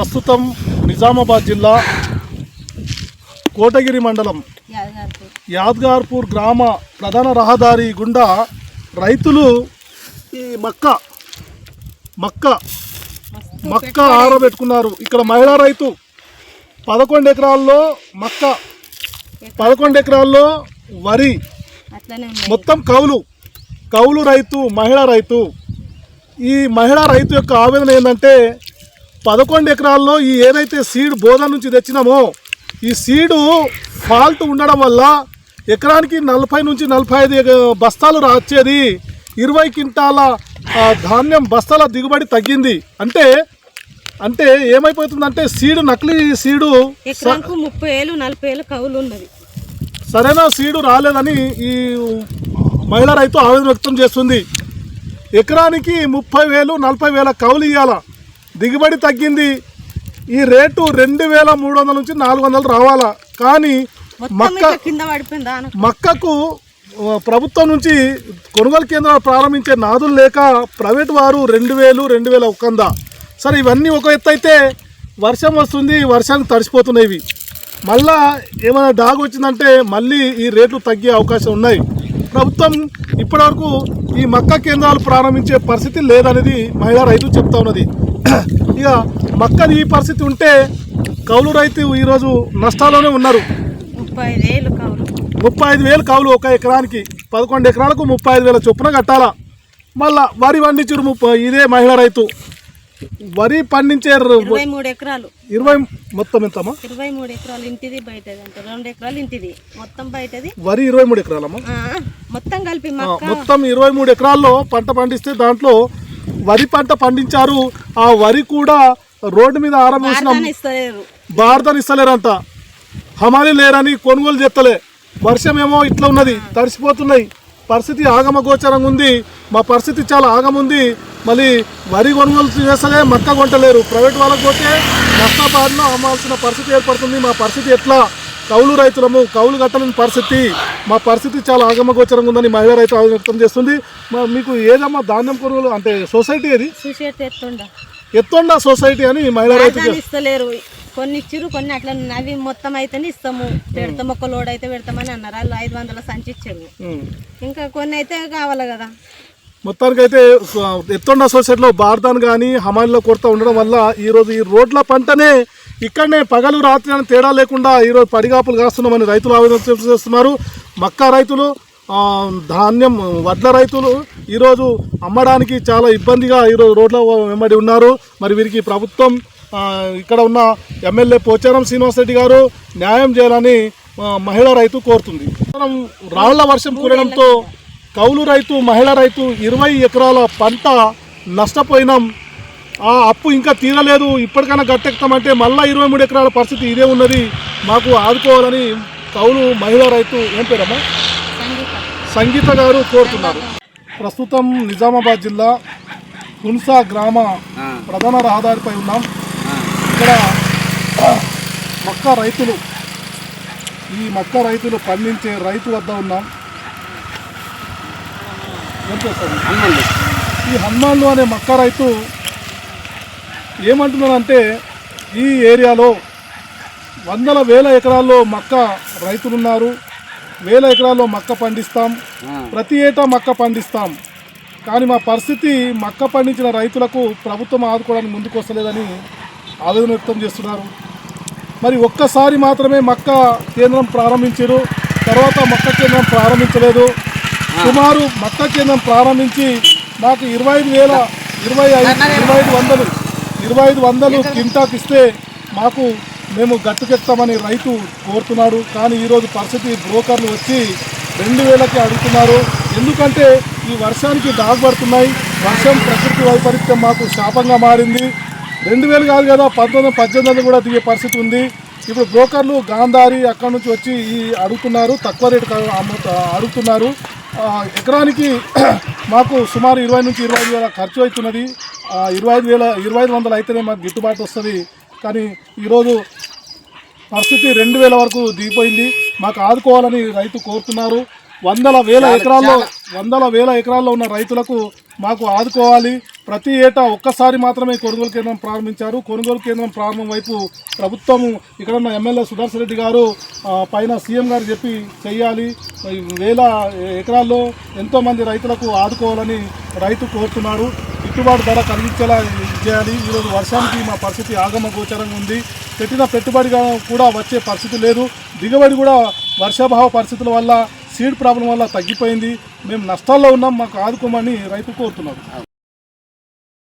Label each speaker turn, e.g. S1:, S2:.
S1: ప్రస్తుతం నిజామాబాద్ జిల్లా కోటగిరి మండలం
S2: యాద్గార్పూర్
S1: గ్రామ ప్రధాన రహదారి గుండా రైతులు ఈ మక్క మక్క మక్క ఆరబెట్టుకున్నారు. ఇక్కడ మహిళా రైతు పదకొండు ఎకరాల్లో మక్క పదకొండు ఎకరాల్లో వరి మొత్తం కౌలు కౌలు రైతు మహిళా రైతు. ఈ మహిళా రైతు యొక్క ఆవేదన ఏంటంటే పదకొండు ఎకరాల్లో ఈ ఏదైతే సీడ్ బోధన నుంచి తెచ్చినామో ఈ సీడు ఫాల్ట్ ఉండడం వల్ల ఎకరానికి నలభై నుంచి నలభై ఐదు బస్తాలు రాచేది ఇరవై క్వింటాల ధాన్యం బస్తాల దిగుబడి తగ్గింది. అంటే అంటే ఏమైపోతుందంటే సీడు నకిలీ సీడు
S2: ముప్పై ఏళ్ళు నలభై ఏళ్ళు కవులు ఉన్నది.
S1: సరైన సీడు రాలేదని ఈ మహిళా రైతు ఆవేదన వ్యక్తం చేస్తుంది. ఎకరానికి ముప్పై వేలు నలభై వేల కౌలు ఇవ్వాల దిగుబడి తగ్గింది. ఈ రేటు రెండు వేల మూడు వందల నుంచి నాలుగు వందలు రావాలా? కానీ మక్క మక్కకు ప్రభుత్వం నుంచి కొనుగోలు కేంద్రాలు ప్రారంభించే నాదులు లేక ప్రైవేట్ వారు రెండు వేలు రెండు వేల ఒక్కంద? సరే ఇవన్నీ ఒక ఎత్తు అయితే వర్షం వస్తుంది వర్షానికి తడిసిపోతున్నాయి. మళ్ళా ఏమైనా డాగ్ వచ్చిందంటే మళ్ళీ ఈ రేట్లు తగ్గే అవకాశం ఉన్నాయి. ప్రభుత్వం ఇప్పటివరకు ఈ మక్క కేంద్రాలు ప్రారంభించే పరిస్థితి లేదనేది మహిళా రైతు చెప్తా ఉన్నది. ఇక మక్కది ఈ పరిస్థితి ఉంటే కౌలు రైతు ఈరోజు నష్టాల్లోనే ఉన్నారు.
S2: ముప్పై ఐదు
S1: వేలు కౌలు ఒక ఎకరానికి పదకొండు ఎకరాలకు ముప్పై ఐదు వేల చొప్పున కట్టాలా? మళ్ళా వరి పండించారు ముప్పై ఇదే మహిళా రైతు. వరి పండించే
S2: ఇరవై మూడు ఎకరాలు.
S1: ఇరవై మొత్తం ఎంతమ్మా?
S2: ఇరవై మూడు ఎకరాలు ఇంటిది బయటది అంటే రెండు ఎకరాలు ఇంటిది. మొత్తం బయటది?
S1: వరి ఇరవై మూడు ఎకరాలమ్మా?
S2: మొత్తం కలిపి
S1: మొత్తం ఇరవై మూడు ఎకరాల్లో పంట పండిస్తే దాంట్లో వరి పంట పండించారు. ఆ వరి కూడా రోడ్డు మీద ఆరంభించిన
S2: భారతాన్ని ఇస్తలేరు.
S1: భారతాన్ని ఇస్తలేరంట. హమాలి లేరని కొనుగోలు చేస్తలే. వర్షం ఏమో ఇట్లా ఉన్నది తడిసిపోతున్నాయి. పరిస్థితి ఆగమ గోచరంగా ఉంది. మా పరిస్థితి చాలా ఆగముంది. మళ్ళీ వరి కొనుగోలు చేస్తలే మక్క కొంటలేరు. ప్రైవేట్ వాళ్ళకి పోతే నష్టబారిన అమ్మాల్సిన పరిస్థితి ఏర్పడుతుంది. మా పరిస్థితి ఎట్లా? కౌలు రైతులము కౌలు కట్టలేని పరిస్థితి. మా పరిస్థితి చాలా ఆగమ గోచరంగా ఉందని మహిళా రైతు ఆవేదన వ్యక్తం చేస్తుంది. మీకు ఏదమ్మా ధాన్యం కొనుగోలు అంటే సొసైటీ ఏది?
S2: చూసేట్టు ఎత్తుండ.
S1: సొసైటీ అని మహిళా రైతు
S2: ఇస్తలేరు. కొన్ని ఇచ్చిర్రు కొన్ని అట్లా. అవి మొత్తం అయితేనే ఇస్తాము. పెడతాం ఒక లోడ్ అయితే పెడతామని అన్నారు. వాళ్ళు ఐదు వందల సంచి ఇచ్చారు. ఇంకా కొన్ని అయితే కావాలి కదా.
S1: మొత్తానికైతే స- ఎత్తుండ సొసైటీలో బార్దాన్ కానీ హమాలీలో కొరత ఉండడం వల్ల ఈరోజు ఈ రోడ్ల పంటనే ఇక్కడనే పగలు రాత్రి అని తేడా లేకుండా ఈరోజు పడిగాపులు కాస్తున్నామని రైతులు ఆవేదన చేస్తున్నారు. మక్కా రైతులు ధాన్యం వడ్ల రైతులు ఈరోజు అమ్మడానికి చాలా ఇబ్బందిగా ఈరోజు రోడ్ల వెంబడి ఉన్నారు. మరి వీరికి ప్రభుత్వం ఇక్కడ ఉన్న ఎమ్మెల్యే పోచారం శ్రీనివాసరెడ్డి గారు న్యాయం చేయాలని మహిళా రైతు కోరుతుంది. మనం రాళ్ళ వర్షం కురడంతో కౌలు రైతు మహిళా రైతు ఇరవై ఎకరాల పంట నష్టపోయినాం. ఆ అప్పు ఇంకా తీరలేదు. ఇప్పటికైనా గట్టెక్తామంటే మళ్ళీ ఇరవై మూడు ఎకరాల పరిస్థితి ఇదే ఉన్నది. మాకు ఆదుకోవాలని కౌలు మహిళా రైతు ఏం పేరమ్మా?
S2: సంగీత
S1: సంగీత గారు కోరుతున్నారు. ప్రస్తుతం నిజామాబాద్ జిల్లా హున్సా గ్రామ ప్రధాన రహదారిపై ఉన్నాం. ఇక్కడ మక్క రైతులు ఈ మక్క రైతులు పండించే రైతు వద్ద ఉన్నాం. ఏం చేస్తారు ఈ హనుమాన్లు అనే మక్క రైతు ఏమంటున్నారంటే ఈ ఏరియాలో వందల వేల ఎకరాల్లో మక్క రైతులున్నారు. వేల ఎకరాల్లో మక్క పండిస్తాం. ప్రతి ఏటా మక్క పండిస్తాం. కానీ మా పరిస్థితి మక్క పండించిన రైతులకు ప్రభుత్వం ఆదుకోవడానికి ముందుకు వస్తలేదని ఆవేదన వ్యక్తం చేస్తున్నారు. మరి ఒక్కసారి మాత్రమే మక్క కేంద్రం ప్రారంభించారు. తర్వాత మక్క కేంద్రం ప్రారంభించలేదు. సుమారు మక్క కేంద్రం ప్రారంభించి మాకు ఇరవై ఐదు వేల ఇరవై ఐదు ఇరవై ఐదు వందలు ఇరవై ఐదు వందలు కింటాకి ఇస్తే మాకు మేము గట్టుకెత్తామని రైతు కోరుతున్నాడు. కానీ ఈరోజు పరిస్థితి బ్రోకర్లు వచ్చి రెండు వేలకి అడుగుతున్నారు. ఎందుకంటే ఈ వర్షానికి దాగబడుతున్నాయి. వర్షం ప్రకృతి వైపరీత్యం మాకు శాపంగా మారింది. రెండు వేలు కాదు కదా పంతొమ్మిది పద్దెనిమిది వందలు కూడా దిగే పరిస్థితి ఉంది. ఇప్పుడు బ్రోకర్లు గాంధారి అక్కడ నుంచి వచ్చి ఈ అడుగుతున్నారు. తక్కువ రేటు అడుగుతున్నారు. ఎకరానికి మాకు సుమారు ఇరవై నుంచి ఇరవై ఐదు వేల ఖర్చు అవుతున్నది. ఇరవై ఐదు వేల ఇరవై ఐదు వందలు అయితేనే మాకు గిట్టుబాటు వస్తుంది. కానీ ఈరోజు పరిస్థితి రెండు వేల వరకు దిగిపోయింది. మాకు ఆదుకోవాలని రైతు కోరుతున్నారు. వందల వేల ఎకరాల్లో వందల వేల ఎకరాల్లో ఉన్న రైతులకు మాకు ఆదుకోవాలి. ప్రతి ఏటా ఒక్కసారి మాత్రమే కొనుగోలు కేంద్రం ప్రారంభించారు. కొనుగోలు కేంద్రం ప్రారంభం వైపు ప్రభుత్వం ఇక్కడ ఉన్న ఎమ్మెల్యే సుదర్శన్ రెడ్డి గారు పైన సీఎం గారు చెప్పి చెయ్యాలి. వేల ఎకరాల్లో ఎంతోమంది రైతులకు ఆదుకోవాలని రైతు కోరుతున్నారు గిట్టుబాటు ధర కలిగించేలా చేయాలి. ఈరోజు వర్షానికి మా పరిస్థితి ఆగమగోచరంగా ఉంది. పెట్టిన పెట్టుబడి కూడా వచ్చే పరిస్థితి లేదు. దిగుబడి కూడా వర్షాభావ పరిస్థితుల వల్ల సీడ్ ప్రాబ్లం వల్ల తగ్గిపోయింది. మేము నష్టాల్లో ఉన్నాం మాకు ఆదుకోమని రైతు కోరుతున్నారు.